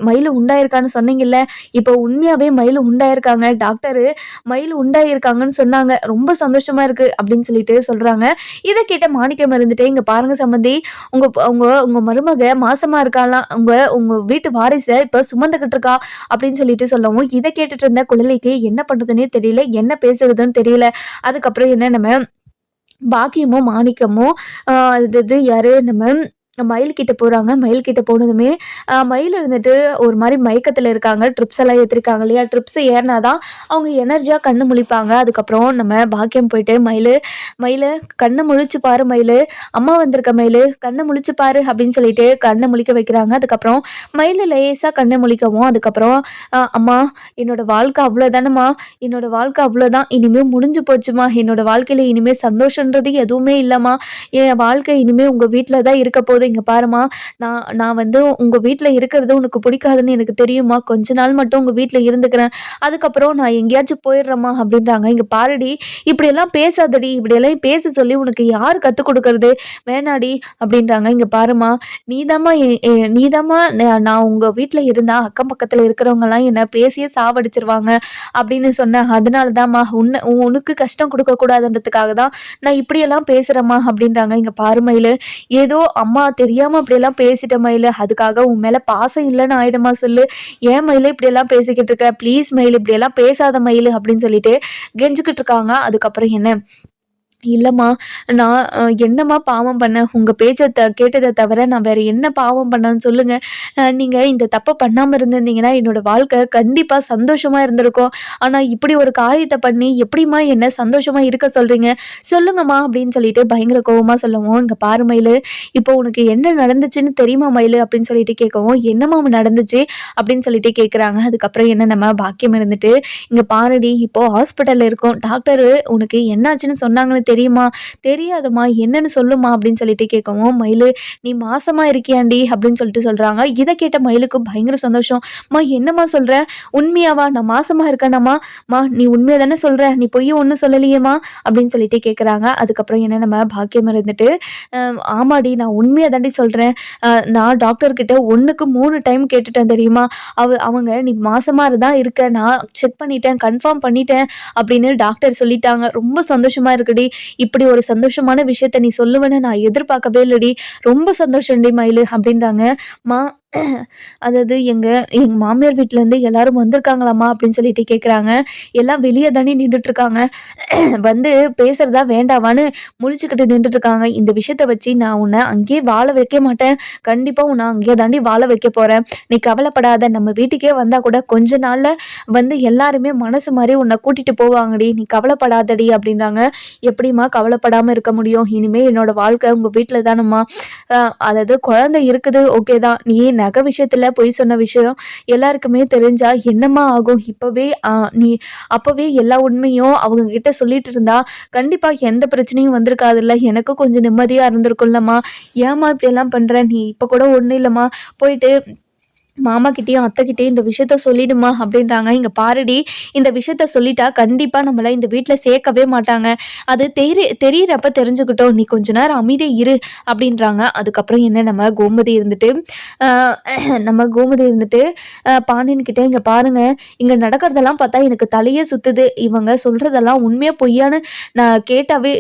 மயில் உண்டாயிருக்கான்னு சொன்னீங்கல்ல. இப்போ உண்மையாவே மயில் உண்டாயிருக்காங்க. டாக்டரு மயில் உண்டா இருக்காங்கன்னு சொன்னாங்க. ரொம்ப சந்தோஷமா இருக்கு அப்படின்னு சொல்லிட்டு சொல்றாங்க. இதை கேட்ட மாணிக்கம் இருந்துட்டு இங்க பாருங்க சம்பந்தி உங்க உங்க உங்க மருமக மாசமா இருக்காலாம் உங்க உங்க வீட்டு வாரிசை இப்ப சுமந்துகிட்டு இருக்கா? அப்படின்னு சொல்லிட்டு சொல்லவும் இதை கேட்டுட்டு இருந்த குழந்தைக்கு என்ன பண்றதுன்னே தெரியல என்ன பேசுறதுன்னு தெரியல. அதுக்கப்புறம் என்ன நம்ம பாக்கியமும் மாணிக்கமும் இது யாரு? நம்ம மயில் கிட்ட போகிறாங்க மயில் கிட்ட போனதுமே மயில் இருந்துட்டு ஒரு மாதிரி மயக்கத்தில் இருக்காங்க. ட்ரிப்ஸ் எல்லாம் ஏற்றிருக்காங்க இல்லையா? ட்ரிப்ஸ் ஏறினா தான் அவங்க எனர்ஜியாக கண்ணு முழிப்பாங்க. அதுக்கப்புறம் நம்ம பாக்கியம் போயிட்டு மயில் மயில் கண்ணை முழிச்சு பாரு மயில். அம்மா வந்திருக்க மயில் கண்ணை முழிச்சு பாரு அப்படின்னு சொல்லிட்டு கண்ணை முழிக்க வைக்கிறாங்க. அதுக்கப்புறம் மயில் லேசாக கண்ணை முழிக்கவும். அதுக்கப்புறம் அம்மா என்னோட வாழ்க்கை அவ்வளோதானம்மா என்னோட வாழ்க்கை அவ்வளோதான் இனிமேல் முடிஞ்சு போச்சுமா? என்னோட வாழ்க்கையில் இனிமேல் சந்தோஷன்றது எதுவுமே இல்லைம்மா. என் வாழ்க்கை இனிமேல் உங்கள் வீட்டில் தான் இருக்க போகுது. இங்கே பாருமா நான் நான் வந்து உங்கள் வீட்டில் இருக்கிறது உனக்கு பிடிக்காதுன்னு எனக்கு தெரியுமா கொஞ்ச நாள் மட்டும் உங்கள் வீட்டில் இருந்துக்கிறேன். அதுக்கப்புறம் நான் எங்கேயாச்சும் போயிடுறேம்மா அப்படின்றாங்க. இங்கே பாருடி இப்படியெல்லாம் பேசாதடி. இப்படியெல்லாம் பேச சொல்லி உனக்கு யார் கற்றுக் கொடுக்கறது? வேணாடி அப்படின்றாங்க. இங்கே பாருமா நீதாம்மா நீதாம்மா நான் உங்கள் வீட்டில் இருந்தால் அக்கம் பக்கத்தில் இருக்கிறவங்கலாம் என்னை பேசியே சாவடிச்சிருவாங்க அப்படின்னு சொன்னேன் அதனால தான்மா உன்னை உனக்கு கஷ்டம் கொடுக்கக்கூடாதுன்றதுக்காக தான் நான் இப்படியெல்லாம் பேசுகிறேம்மா அப்படின்றாங்க. இங்கே பாருமையில் ஏதோ அம்மா தெரியாமல் அப்படியெல்லாம் பேசிட்ட மயில். அதுக்காக உன் மேலே பாசம் இல்லைன்னு ஆயிடுமா சொல்லு. ஏன் மயில் இப்படியெல்லாம் பேசிக்கிட்டு இருக்க? ப்ளீஸ் மயில் இப்படியெல்லாம் பேசாத மயில் அப்படின்னு சொல்லிட்டு கெஞ்சிக்கிட்டு இருக்காங்க. அதுக்கப்புறம் என்ன? இல்லைம்மா நான் என்னம்மா பாவம் பண்ணேன் உங்கள் பேச்சை த கேட்டதை தவிர நான் வேறு என்ன பாவம் பண்ணேன்னு சொல்லுங்கள் நீங்கள் இந்த தப்பை பண்ணாமல் இருந்திருந்தீங்கன்னா என்னோடய வாழ்க்கை கண்டிப்பாக சந்தோஷமாக இருந்திருக்கும். ஆனால் இப்படி ஒரு காரியத்தை பண்ணி எப்படிம்மா என்ன சந்தோஷமாக இருக்க சொல்கிறீங்க சொல்லுங்கம்மா அப்படின்னு சொல்லிட்டு பயங்கர கோவமாக சொல்லவும். இங்கே பாரு மயில் இப்போ உனக்கு என்ன நடந்துச்சுன்னு தெரியுமா மயில்? அப்படின்னு சொல்லிட்டு கேட்கவும் என்னம்மா நடந்துச்சு? அப்படின்னு சொல்லிட்டு கேட்குறாங்க அதுக்கப்புறம் என்ன நம்ம பாக்கியம் இருந்துட்டு இங்கே பாருடி இப்போது ஹாஸ்பிட்டலில் இருக்கோம். டாக்டர் உனக்கு என்னாச்சுன்னு சொன்னாங்கன்னு தெரியுமா? தெரியாதம்மா என்னன்னு சொல்லுமா அப்படின்னு சொல்லிட்டு கேட்கவும் மயிலு நீ மாசமா இருக்கியாண்டி? அப்படின்னு சொல்லிட்டு சொல்றாங்க. இதை கேட்ட மயிலுக்கு பயங்கர சந்தோஷம். மா என்னம்மா சொல்ற? உண்மையாவா? நான் மாசமா இருக்கேனாமா மா நீ உண்மையா தானே சொல்ற? நீ பொய் ஒன்றும் சொல்லலையேம்மா? அப்படின்னு சொல்லிட்டு கேட்குறாங்க அதுக்கப்புறம் என்ன நம்ம பாக்கியம் இருந்துட்டு ஆமாடி நான் உண்மையா தாண்டி சொல்றேன். நான் டாக்டர் கிட்ட ஒன்றுக்கு மூணு டைம் கேட்டுட்டேன் தெரியுமா? அவ அவங்க நீ மாசமா தான் இருக்க. நான் செக் பண்ணிட்டேன் கன்ஃபார்ம் பண்ணிட்டேன் அப்படின்னு டாக்டர் சொல்லிட்டாங்க. ரொம்ப சந்தோஷமா இருக்குடி. இப்படி ஒரு சந்தோஷமான விஷயத்த நீ சொல்லுவேன்னு நான் எதிர்பார்க்கவே இல்லடி. ரொம்ப சந்தோஷம்டி மயிலு அப்படின்றாங்க. மா அதாவது எங்கள் எங்கள் மாமியார் வீட்டிலேருந்து எல்லாரும் வந்திருக்காங்களாம்மா அப்படின்னு சொல்லிட்டு கேட்குறாங்க எல்லாம் வெளியே தானே நின்றுட்டுருக்காங்க வந்து பேசுகிறதா வேண்டாவான்னு முழிச்சுக்கிட்டு நின்றுட்டுருக்காங்க இந்த விஷயத்த வச்சு நான் உன்னை அங்கேயே வாழ வைக்க மாட்டேன். கண்டிப்பாக உன்னை அங்கேயே தாண்டி வாழ வைக்க போகிறேன் நீ கவலைப்படாத நம்ம வீட்டுக்கே வந்தால் கூட கொஞ்ச நாளில் வந்து எல்லாருமே மனசு மாதிரி உன்னை கூட்டிகிட்டு போவாங்கடி. நீ கவலைப்படாதடி அப்படின்றாங்க. எப்படிம்மா கவலைப்படாமல் இருக்க முடியும்? இனிமேல் என்னோடய வாழ்க்கை உங்கள் வீட்டில் தானம்மா. அதாவது குழந்தை இருக்குது ஓகே தான். நீ நகை விஷயத்தில் பொய் சொன்ன விஷயம் எல்லாருக்குமே தெரிஞ்சால் என்னம்மா ஆகும்? இப்போவே நீ அப்போவே எல்லா உண்மையும் அவங்க கிட்ட சொல்லிட்டு இருந்தா கண்டிப்பாக எந்த பிரச்சனையும் வந்திருக்காதுல்ல. எனக்கும் கொஞ்சம் நிம்மதியாக இருந்திருக்கும்லம்மா. ஏம்மா இப்படியெல்லாம் பண்ணுற நீ இப்போ கூட ஒன்றும் இல்லைம்மா. போயிட்டு மாமா கிட்டேயும் அத்தைக்கிட்டேயும் இந்த விஷயத்த சொல்லிடுமா அப்படின்றாங்க. இங்கே பாருடி இந்த விஷயத்த சொல்லிட்டா கண்டிப்பாக நம்மளை இந்த வீட்டில் சேர்க்கவே மாட்டாங்க. அது தெரி தெரியிறப்ப தெரிஞ்சுக்கிட்டோம். நீ கொஞ்ச நேரம் அமைதி இரு அப்படின்றாங்க. அதுக்கப்புறம் என்ன நம்ம கோமதி இருந்துட்டு நம்ம கோமதி இருந்துட்டு பாண்டியன் கிட்டே இங்கே பாருங்கள் இங்கே நடக்கிறதெல்லாம் பார்த்தா எனக்கு தலையே சுற்றுது இவங்க சொல்கிறதெல்லாம் உண்மையாக பொய்யான்னு நான் கேட்டாவே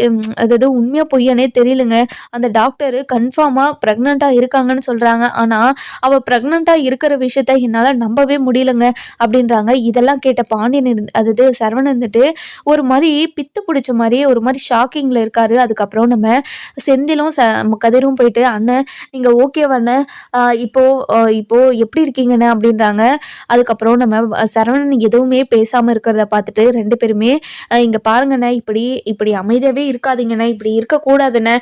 அதாவது உண்மையாக பொய்யானே தெரியலங்க. அந்த டாக்டரு கன்ஃபார்மாக ப்ரெக்னெண்ட்டாக இருக்காங்கன்னு சொல்கிறாங்க ஆனால் அவள் ப்ரெக்னெண்ட்டாக இருக்க இருக்கிற விஷயத்த என்னால் நம்பவே முடியலங்க அப்படின்றாங்க. இதெல்லாம் கேட்ட பாண்டியன் இருந்து அதாவது சரவணன் வந்துட்டு ஒரு மாதிரி பித்து பிடிச்ச மாதிரி ஒரு மாதிரி ஷாக்கிங்கில் இருக்காரு. அதுக்கப்புறம் நம்ம செந்திலும் ச கதிரும் போயிட்டு அண்ணன் நீங்கள் ஓகேவாண்ண இப்போது இப்போது எப்படி இருக்கீங்கண்ணே அப்படின்றாங்க. அதுக்கப்புறம் நம்ம சரவணன் எதுவுமே பேசாமல் இருக்கிறத பார்த்துட்டு ரெண்டு பேருமே இங்கே பாருங்கண்ணே இப்படி இப்படி அமைதியாகவே இருக்காதீங்கண்ணே இப்படி இருக்கக்கூடாதுண்ணே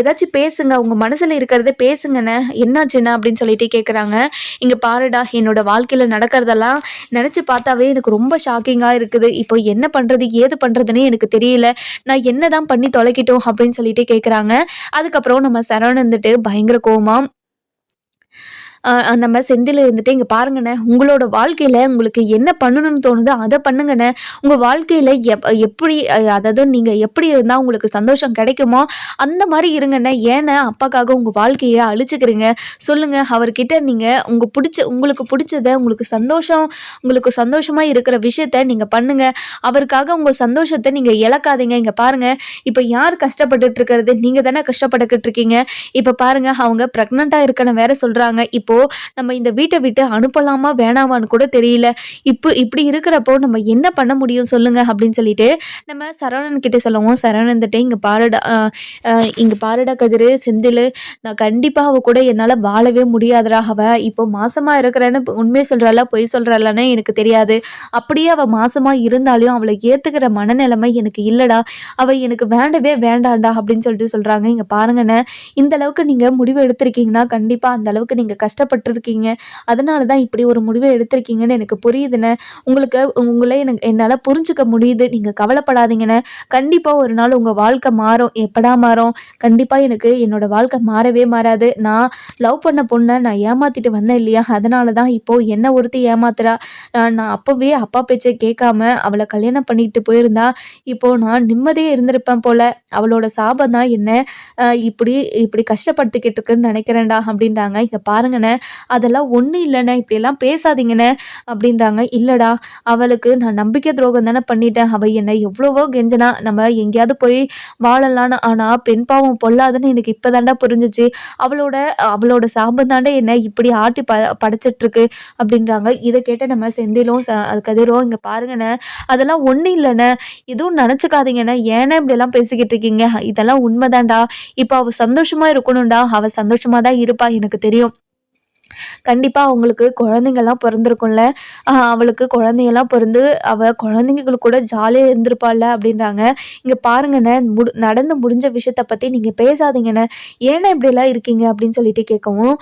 ஏதாச்சும் பேசுங்க உங்கள் மனசில் இருக்கிறத பேசுங்கண்ணே என்னாச்சுண்ணே அப்படின்னு சொல்லிட்டு கேட்குறாங்க இங்கே இங்கே பாருடா என்னோட வாழ்க்கையில் நடக்கிறதெல்லாம் நினச்சி பார்த்தாவே எனக்கு ரொம்ப ஷாக்கிங்காக இருக்குது. இப்போ என்ன பண்ணுறது ஏது பண்ணுறதுன்னே எனக்கு தெரியல. நான் என்ன தான் பண்ணி தொலைக்கிட்டோம் அப்படின்னு சொல்லிட்டு கேட்குறாங்க அதுக்கப்புறம் நம்ம சரவணன் வந்துட்டு பயங்கர கோமா நம்ம செந்தில் இருந்துட்டு இங்கே பாருங்கண்ணே உங்களோட வாழ்க்கையில் உங்களுக்கு என்ன பண்ணணும்னு தோணுதோ அதை பண்ணுங்கண்ணே. உங்கள் வாழ்க்கையில் எப் எப்படி அதாவது நீங்கள் எப்படி இருந்தால் உங்களுக்கு சந்தோஷம் கிடைக்குமோ அந்த மாதிரி இருங்கண்ணே. ஏன்னா அப்பாக்காக உங்கள் வாழ்க்கையை அழிச்சுக்கிறீங்க. சொல்லுங்கள் அவர்கிட்ட நீங்கள் உங்கள் பிடிச்ச உங்களுக்கு பிடிச்சத உங்களுக்கு சந்தோஷம் உங்களுக்கு சந்தோஷமாக இருக்கிற விஷயத்த நீங்கள் பண்ணுங்கள் அவருக்காக உங்கள் சந்தோஷத்தை நீங்கள் இழக்காதீங்க. இங்கே பாருங்கள் இப்போ யார் கஷ்டப்பட்டுட்டு இருக்கிறது? நீங்கள் தானே கஷ்டப்பட்டுக்கிட்டு இருக்கீங்க. இப்போ பாருங்கள் அவங்க ப்ரெக்னெண்ட்டாக இருக்கணும் வேற சொல்கிறாங்க இப்போ இருக்கிறப்போ நம்ம இந்த வீட்டை விட்டு அனுப்பலாமா வேணாமான்னு கூட தெரியல. இப்போ இப்படி இருக்கிறப்போ நம்ம என்ன பண்ண முடியும் சொல்லுங்க அப்படின்னு சொல்லிட்டு நம்ம சரவணன் கிட்டே சொல்லுவோம் சரவணன் இங்கே பாருடா இங்கே பாருடா கதிர் செந்தில் நான் கண்டிப்பாக அவ கூட என்னால் வாழவே முடியாதுடா அவ. இப்போ மாசமாக இருக்கிறேன்னு உண்மையை சொல்கிறாளா பொய் சொல்கிறாளான்னு எனக்கு தெரியாது. அப்படியே அவள் மாசமாக இருந்தாலும் அவளை ஏற்றுக்கிற மனநிலைமை எனக்கு இல்லைடா. அவள் எனக்கு வேண்டவே வேண்டாண்டா அப்படின்னு சொல்லிட்டு சொல்கிறாங்க இங்கே பாருங்கண்ணே இந்த அளவுக்கு நீங்கள் முடிவு எடுத்திருக்கீங்கன்னா கண்டிப்பாக அந்த அளவுக்கு நீங்கள் கஷ்டம் கஷ்டப்பட்டுருக்கீங்க. அதனால தான் இப்படி ஒரு முடிவை எடுத்திருக்கீங்கன்னு எனக்கு புரியுதுண்ணே உங்களுக்கு உங்களே எனக்கு என்னால் புரிஞ்சுக்க முடியுது. நீங்கள் கவலைப்படாதீங்கண்ணே கண்டிப்பாக ஒரு நாள் உங்கள் வாழ்க்கை மாறும். எப்படா மாறும்? கண்டிப்பாக எனக்கு என்னோடய வாழ்க்கை மாறவே மாறாது. நான் லவ் பண்ண பொண்ணை நான் ஏமாற்றிட்டு வந்தேன் இல்லையா? அதனால தான் இப்போது என்ன ஒருத்தி ஏமாத்துறா. நான் அப்போவே அப்பா பேச்சை கேட்காம அவளை கல்யாணம் பண்ணிட்டு போயிருந்தா இப்போது நான் நிம்மதியே இருந்திருப்பேன் போல். அவளோட சாபம் தான் என்ன இப்படி இப்படி கஷ்டப்படுத்திக்கிட்டு இருக்குன்னு நினைக்கிறேன்டா அப்படின்றாங்க. இங்கே பாருங்கண்ணே. அதெல்லாம் ஒன்றும் இல்லைண்ணே இப்படியெல்லாம் பேசாதீங்கண்ணே அப்படின்றாங்க. இல்லைடா அவளுக்கு நான் நம்பிக்கை துரோகம் தானே பண்ணிட்டேன். அவள் என்னை எவ்வளவோ கெஞ்சனா. நம்ம எங்கேயாவது போய் வாழலான்னு ஆனால் பெண் பாவம் பொல்லாதுன்னு எனக்கு இப்போ தாண்டா புரிஞ்சிச்சு. அவளோட அவளோட சாபம் தாண்டா என்னை இப்படி ஆட்டி ப படைச்சிட்ருக்கு அப்படின்றாங்க. இதை கேட்ட நம்ம செந்திலும் அது கதிரும் இங்கே பாருங்கண்ணே அதெல்லாம் ஒன்றும் இல்லைண்ணே. எதுவும் நினச்சிக்காதீங்கண்ணே. ஏன்னா இப்படியெல்லாம் பேசிக்கிட்டு இருக்கீங்க? இதெல்லாம் உண்மைதான்டா. இப்போ அவள் சந்தோஷமாக இருக்கணும்டா. அவள் சந்தோஷமாக தான் இருப்பா எனக்கு தெரியும். கண்டிப்பாக அவங்களுக்கு குழந்தைங்கள்லாம் பிறந்திருக்கும்ல. அவளுக்கு குழந்தைங்கள்லாம் பிறந்து அவள் குழந்தைங்களுக்கு கூட ஜாலியாக இருந்திருப்பாள்ல அப்படின்றாங்க. இங்கே பாருங்கண்ணே முடி நடந்து முடிஞ்ச விஷயத்தை பற்றி நீங்கள் பேசாதீங்கண்ணே ஏன்னா இப்படிலாம் இருக்கீங்க அப்படின்னு சொல்லிட்டு கேட்கவும்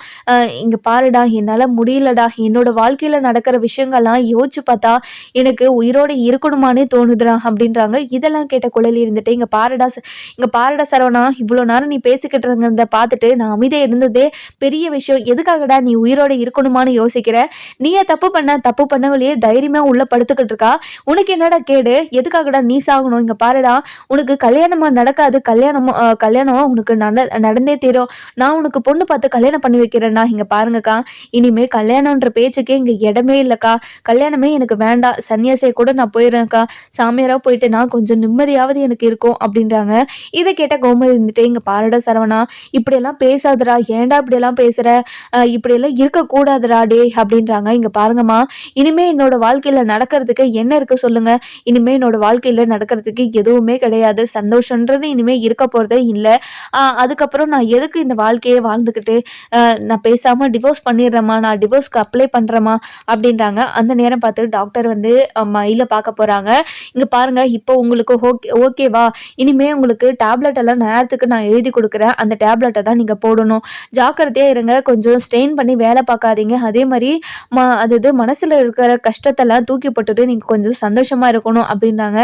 இங்கே பாருடா என்னால் முடியலடா. என்னோட வாழ்க்கையில் நடக்கிற விஷயங்கள்லாம் யோசிச்சு பார்த்தா எனக்கு உயிரோடு இருக்கணுமானே தோணுதுடா அப்படின்றாங்க. இதெல்லாம் கேட்ட குழலி இருந்துட்டு இங்கே பாருடா இங்கே பாருடா சரவணா இவ்வளோ நேரம் நீ பேசிக்கிட்டு இருந்ததை பார்த்துட்டு நான் அமைதியாக இருந்ததே பெரிய விஷயம். எதுக்காகடா நீ உயிரோட இருக்கணுமான்னு யோசிக்கிற. நீயே தப்பு பண்ண தப்பு பண்ணவளையே தைரியமா உள்ள படுத்துக்கிட்டு இருக்கா? உனக்கு என்னடா கேடு? எதுக்காகடா நீ சாகணும்? இங்க பாருடா. உனக்கு கல்யாணமா நடக்காது. கல்யாணம் கல்யாணம் உனக்கு நட நடந்தே தீரும். நான் உனக்கு பொண்ணு பார்த்து கல்யாணம் பண்ணி வைக்கிறேன்னா இங்க பாருங்கக்கா. இனிமே கல்யாணம்ன்ற பேச்சுக்கே இங்க இடமே இல்லைக்கா. கல்யாணமே எனக்கு வேண்டாம் சன்னியாசியை கூட நான் போயிடுறேன்க்கா. சாமியாரா போயிட்டு நான் கொஞ்சம் நிம்மதியாவது எனக்கு இருக்கும் அப்படின்றாங்க. இதை கேட்ட கோமதி இருந்துட்டு இங்க பாருடா சரவணா. இப்படியெல்லாம் பேசாதடா. ஏன்டா இப்படியெல்லாம் பேசுற? இப்படியெல்லாம் இருக்கக்கூடாதுடா டே அப்படின்றாங்க. இங்கே பாருங்கம்மா இனிமே என்னோட வாழ்க்கையில் நடக்கிறதுக்கு என்ன இருக்குது சொல்லுங்கள் இனிமே என்னோட வாழ்க்கையில் நடக்கிறதுக்கு எதுவுமே கிடையாது. சந்தோஷன்றது இனிமேல் இருக்க போகிறதே இல்லை. அதுக்கப்புறம் நான் எதுக்கு இந்த வாழ்க்கையை வாழ்ந்துக்கிட்டு நான் பேசாமல் டிவோர்ஸ் பண்ணிடுறேம்மா நான் டிவோர்ஸ்க்கு அப்ளை பண்ணுறேம்மா அப்படின்றாங்க. அந்த நேரம் பார்த்து டாக்டர் வந்து மயில பார்க்க போகிறாங்க இங்கே பாருங்கள் இப்போ உங்களுக்கு ஓகே ஓகேவா இனிமே உங்களுக்கு டேப்லெட் எல்லாம் நேரத்துக்கு நான் எழுதி கொடுக்குறேன். அந்த டேப்லெட்டை தான் நீங்கள் போடணும். ஜாக்கிரதையாக இருங்க. கொஞ்சம் ஸ்டெயின் பண்ணி வேலை பார்க்காதீங்க. அதே மாதிரி ம அதாவது மனசில் இருக்கிற கஷ்டத்தெல்லாம் தூக்கி போட்டுட்டு நீங்கள் கொஞ்சம் சந்தோஷமாக இருக்கணும் அப்படின்றாங்க.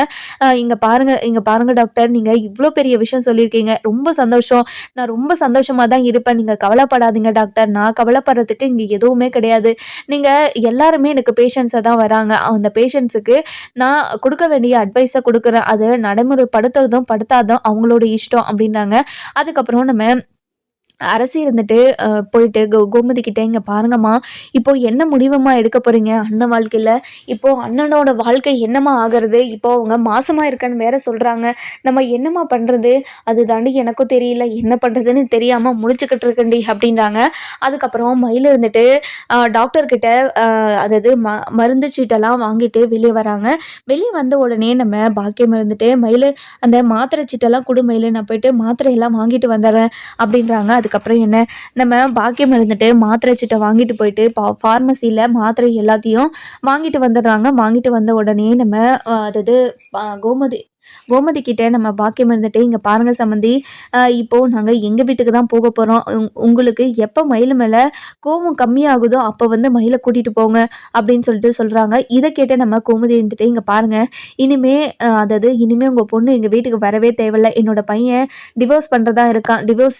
இங்கே பாருங்கள் இங்கே பாருங்கள் டாக்டர். நீங்கள் இவ்வளோ பெரிய விஷயம் சொல்லியிருக்கீங்க. ரொம்ப சந்தோஷம். நான் ரொம்ப சந்தோஷமாக தான் இருப்பேன். நீங்கள் கவலைப்படாதீங்க டாக்டர். நான் கவலைப்படுறதுக்கு இங்கே எதுவுமே கிடையாது. நீங்கள் எல்லாருமே எனக்கு பேஷண்ட்ஸை தான் வராங்க. அந்த பேஷண்ட்ஸுக்கு நான் கொடுக்க வேண்டிய அட்வைஸை கொடுக்குறேன். அதை நடைமுறைப்படுத்துறதும் படுத்தாதும் அவங்களோட இஷ்டம் அப்படின்றாங்க. அதுக்கப்புறம் நம்ம அரசி இருந்துட்டு போயிட்டு கோ கோமதி கிட்ட இங்கே பாருங்கம்மா இப்போ என்ன முடிவுமா எடுக்க போறீங்க அண்ணன் வாழ்க்கையில்? இப்போ அண்ணனோட வாழ்க்கை என்னம்மா ஆகிறது? இப்போ அவங்க மாசமா இருக்கன்னு வேற சொல்றாங்க. நம்ம என்னம்மா பண்றது? அது தாண்டி எனக்கும் தெரியல என்ன பண்றதுன்னு தெரியாம முடிச்சுக்கிட்டு இருக்கண்டி அப்படின்றாங்க. அதுக்கப்புறம் மயில் இருந்துட்டு டாக்டர் கிட்ட அதாவது ம மருந்து சீட்டெல்லாம் வாங்கிட்டு வெளியே வராங்க. வெளியே வந்த உடனே நம்ம பாக்கியம் இருந்துட்டு மயில் அந்த மாத்திரை சீட்டெல்லாம் கொடு மயில் நான் போயிட்டு மாத்திரையெல்லாம் வாங்கிட்டு வந்துடுறேன் அப்படின்றாங்க. அது அதுக்கப்புறம் என்ன நம்ம பாக்கியம் இருந்துட்டு மாத்திரை சீட்டை வாங்கிட்டு போயிட்டு பா ஃபார்மசியில் மாத்திரை எல்லாத்தையும் வாங்கிட்டு வந்துடுறாங்க. வாங்கிட்டு வந்த உடனே நம்ம அதாவது கோமதி கோமதி கிட்ட நம்ம பாக்கியம் இருந்துட்டு இங்கே பாருங்கள் சம்மந்தி இப்போது இப்போ நாங்கள் எங்கள் வீட்டுக்கு தான் போக போகிறோம் உங்களுக்கு எப்போ மயில் மேலே கோவம் கம்மியாகுதோ அப்போ வந்து மயிலை கூட்டிகிட்டு போங்க அப்படின்னு சொல்லிட்டு சொல்கிறாங்க இதை கேட்டு நம்ம கோமதி இருந்துட்டு இங்கே பாருங்கள் இனிமே அதாவது இனிமேல் உங்கள் பொண்ணு எங்கள் வீட்டுக்கு வரவே தேவையில்ல. என்னோட பையன் டிவோர்ஸ் பண்ணுறதா இருக்கான். டிவோர்ஸ்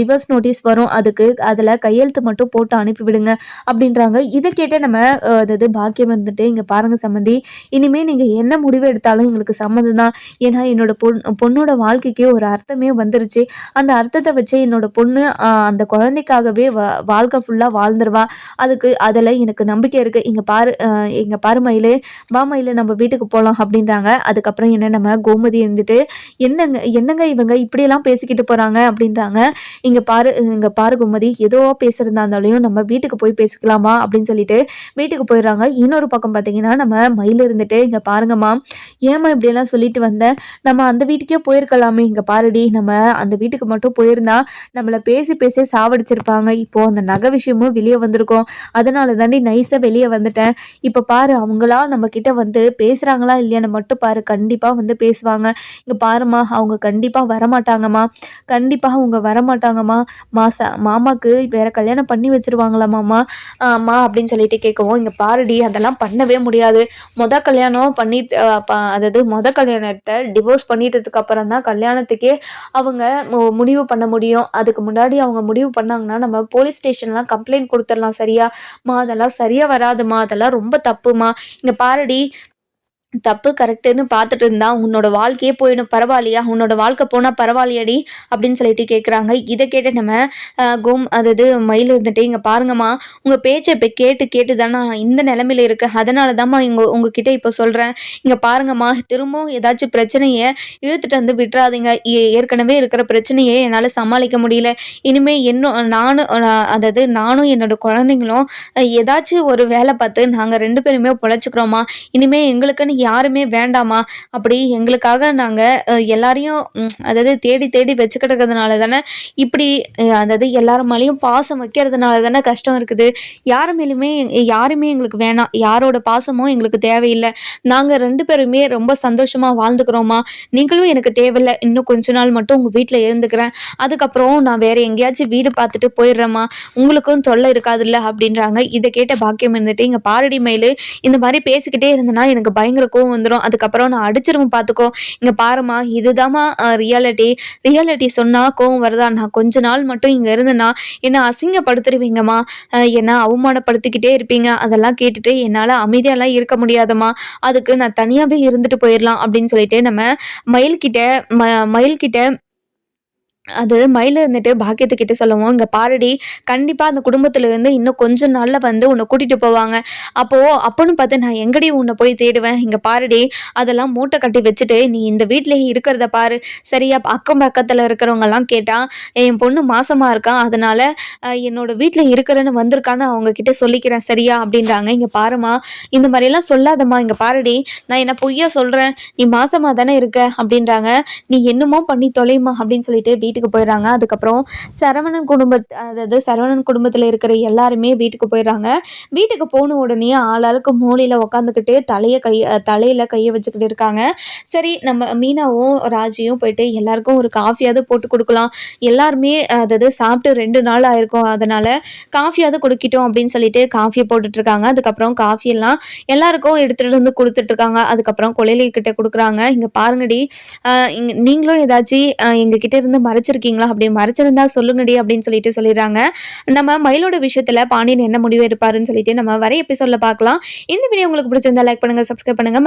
டிவோர்ஸ் நோட்டீஸ் வரும். அதுக்கு அதில் கையெழுத்து மட்டும் போட்டு அனுப்பிவிடுங்க அப்படின்றாங்க. இதை கேட்டு நம்ம அதாவது பாக்கியம் இருந்துட்டு இங்கே பாருங்கள் சம்மந்தி இனிமேல் நீங்கள் என்ன முடிவு எடுத்தாலும் எங்களுக்கு சம்மந்தம் தான். ஏன்னா என்னோட பொண் பொண்ணோட வாழ்க்கைக்கே ஒரு அர்த்தமே வந்துருச்சு. அந்த அர்த்தத்தை வச்சு என்னோட பொண்ணு அந்த குழந்தைக்காகவே வா வாழ்க்கை ஃபுல்லாக வாழ்ந்துருவா. அதுக்கு அதில் எனக்கு நம்பிக்கை இருக்குது இங்கே பாரு இங்கே பாரு மயிலு வா மயிலு நம்ம வீட்டுக்கு போகலாம் அப்படின்றாங்க. அதுக்கப்புறம் என்ன நம்ம கோமதி இருந்துட்டு என்னங்க என்னங்க இவங்க இப்படியெல்லாம் பேசிக்கிட்டு போகிறாங்க அப்படின்றாங்க. இங்கே பாரு இங்கே பாரு கோமதி ஏதோ பேசுகிறதா இருந்தாலையும் நம்ம வீட்டுக்கு போய் பேசிக்கலாமா? அப்படின்னு சொல்லிட்டு வீட்டுக்கு போயிடுறாங்க. இன்னொரு பக்கம் பார்த்தீங்கன்னா நம்ம மயில் இருந்துட்டு இங்கே பாருங்கம்மா ஏம்மா இப்படியெல்லாம் சொல்லிட்டு வந்தேன் நம்ம அந்த வீட்டுக்கே போயிருக்கலாமே. இங்கே பாருடி நம்ம அந்த வீட்டுக்கு மட்டும் போயிருந்தா நம்மளை பேசி பேசி சாவடிச்சிருப்பாங்க. இப்போ அந்த நகை விஷயமும் வெளியே வந்திருக்கோம். அதனால தாண்டி நைஸாக வெளியே வந்துட்டேன். இப்போ பாரு அவங்களா நம்ம கிட்ட வந்து பேசுகிறாங்களா இல்லையான்னு மட்டும் பாரு. கண்டிப்பாக வந்து பேசுவாங்க. இங்கே பாருமா அவங்க கண்டிப்பாக வரமாட்டாங்கம்மா. கண்டிப்பாக அவங்க வரமாட்டாங்கம்மா. மாசா மாமாக்கு வேற கல்யாணம் பண்ணி வச்சிருவாங்களாமாம்மா. அம்மா அப்படின்னு சொல்லிட்டு கேட்கவும் இங்கே பாருடி அதெல்லாம் பண்ணவே முடியாது. மொதல் கல்யாணம் பண்ணிட்டு அதாவது மொத கல்யாணத்தை டிவோர்ஸ் பண்ணிட்டதுக்கு அப்புறம் தான் கல்யாணத்துக்கே அவங்க முடிவு பண்ண முடியும். அதுக்கு முன்னாடி அவங்க முடிவு பண்ணாங்கன்னா நம்ம போலீஸ் ஸ்டேஷன்லாம் கம்ப்ளைண்ட் கொடுத்துடலாம் சரியா? மா அதெல்லாம் சரியாக வராதுமா? அதெல்லாம் ரொம்ப தப்புமா? இங்கே பாருடி தப்பு கரெக்டுன்னு பார்த்துட்டு இருந்தா உன்னோட வாழ்க்கையே போயிடும். பரவாயில்லையா? உன்னோட வாழ்க்கை போனால் பரவாயில்லையடி அப்படின்னு சொல்லிட்டு கேட்குறாங்க இதை கேட்டு நம்ம கோம் அதாவது மயில் இருந்துட்டு இங்கே பாருங்கம்மா உங்கள் பேச்சை இப்போ கேட்டு கேட்டு தானே இந்த நிலமையில இருக்கேன். அதனால தாம்மா இங்க உங்ககிட்ட இப்போ சொல்கிறேன் இங்கே பாருங்கம்மா திரும்பவும் ஏதாச்சும் பிரச்சனையை இழுத்துட்டு வந்து விட்டுறாதீங்க. ஏ- ஏற்கனவே இருக்கிற பிரச்சனையை என்னால் சமாளிக்க முடியல. இனிமேல் இன்னும் நானும் அதாவது நானும் என்னோட குழந்தைங்களும் ஏதாச்சும் ஒரு வேலை பார்த்து நாங்கள் ரெண்டு பேருமே பொழைச்சிக்கிறோமா இனிமேல் எங்களுக்குன்னு யாருமே வேண்டாமா? அப்படி எங்களுக்காக நாங்கள் எல்லாரையும் அதாவது தேடி தேடி வச்சுக்கிட்டதுனால தானே இப்படி அதாவது எல்லாரும் மேலேயும் பாசம் வைக்கிறதுனால தானே கஷ்டம் இருக்குது. யார் மேலுமே யாருமே எங்களுக்கு வேணாம். யாரோட பாசமும் எங்களுக்கு தேவையில்லை. நாங்கள் ரெண்டு பேருமே ரொம்ப சந்தோஷமாக வாழ்ந்துக்கிறோமா? நீங்களும் எனக்கு தேவையில்லை. இன்னும் கொஞ்ச நாள் மட்டும் உங்கள் வீட்டில் இருந்துக்கிறேன். அதுக்கப்புறம் நான் வேறு எங்கேயாச்சும் வீடு பார்த்துட்டு போயிடுறேம்மா. உங்களுக்கும் தொல்லை இருக்காதுல்ல? அப்படின்றாங்க. இதை கேட்ட பாக்கியம் இருந்துட்டு இங்கே பாரடி மயில் இந்த மாதிரி பேசிக்கிட்டே இருந்தேன்னா எனக்கு பயங்கர கோவம் வந்துடும் அதுக்கப்புறம் நான் அடிச்சிருவேன் பார்த்துக்கோ இங்கே பாருமா இதுதாம்மா ரியாலிட்டி ரியாலிட்டி சொன்னால் கோவம் வருதா? நான் கொஞ்ச நாள் மட்டும் இங்கே இருந்தேன்னா என்னை அசிங்கப்படுத்துருவீங்கம்மா. என்ன என்னை அவமானப்படுத்திக்கிட்டே இருப்பீங்க. அதெல்லாம் கேட்டுட்டு என்னால் அமைதியாலாம் இருக்க முடியாதம்மா. அதுக்கு நான் தனியாகவே இருந்துட்டு போயிடலாம் அப்படின்னு சொல்லிட்டு நம்ம மயில்கிட்ட ம மயில்கிட்ட அது மயில் இருந்துட்டு பாக்கியத்துக்கிட்ட சொல்லவும் இங்கே பாருடி கண்டிப்பாக அந்த குடும்பத்துல இருந்து இன்னும் கொஞ்ச நாளில் வந்து உன்னை கூட்டிகிட்டு போவாங்க. அப்போது அப்போன்னு பார்த்து நான் எங்கடி உன்னை போய் தேடுவேன்? இங்கே பாருடி அதெல்லாம் மூட்டை கட்டி வச்சுட்டு நீ இந்த வீட்டிலேயே இருக்கிறத பாரு. சரியா அக்கம் பக்கத்தில் இருக்கிறவங்கலாம் கேட்டால் என் பொண்ணு மாசமாக இருக்கான் அதனால் என்னோட வீட்டில் இருக்கிறேன்னு வந்திருக்கான்னு அவங்கக்கிட்ட சொல்லிக்கிறேன். சரியா? அப்படின்றாங்க. இங்கே பாருமா இந்த மாதிரியெல்லாம் சொல்லாதம்மா. இங்கே பாருடி நான் என்ன பொய்யா சொல்கிறேன் நீ மாசமாக தானே இருக்க? அப்படின்றாங்க. நீ என்னமோ பண்ணி தொலைமா அப்படின்னு சொல்லிட்டு வீட்டுக்கு வீட்டுக்கு போயிடுறாங்க அதுக்கப்புறம் சரவணன் குடும்ப அதாவது சரவணன் குடும்பத்தில் இருக்கிற எல்லாருமே வீட்டுக்கு போயிடுறாங்க வீட்டுக்கு போன உடனே ஆளாளுக்கு மூலையில் உட்காந்துக்கிட்டு தலையை கை தலையில் கையை வச்சுக்கிட்டு இருக்காங்க. சரி நம்ம மீனாவும் ராஜியும் போயிட்டு எல்லாருக்கும் ஒரு காஃபியாவது போட்டு கொடுக்கலாம். எல்லாருமே அதாவது சாப்பிட்டு ரெண்டு நாள் ஆயிருக்கும். அதனால் காஃபியாவது கொடுக்கிட்டோம் அப்படின்னு சொல்லிட்டு காஃபியை போட்டுட்ருக்காங்க அதுக்கப்புறம் காஃபியெல்லாம் எல்லாருக்கும் எடுத்துகிட்டு வந்து கொடுத்துட்ருக்காங்க அதுக்கப்புறம் கொலையில கிட்ட கொடுக்குறாங்க. இங்கே பாருங்கடி இங்கே நீங்களும் ஏதாச்சும் எங்ககிட்ட இருந்து மறைச்சிருக்கீங்களா அப்படி மறைச்சிருந்தா சொல்லுங்கடி அப்படின்னு சொல்லிட்டு சொல்லிடுறாங்க. நம்ம மயிலோட விஷயத்தில் பாண்டியன் என்ன முடிவு இருப்பாருன்னு சொல்லிட்டு நம்ம வர எபிசோடில் பார்க்கலாம். இந்த வீடியோ உங்களுக்கு பிடிச்சிருந்தா லைக் பண்ணுங்கள் சப்ஸ்கிரைப் பண்ணுங்கள்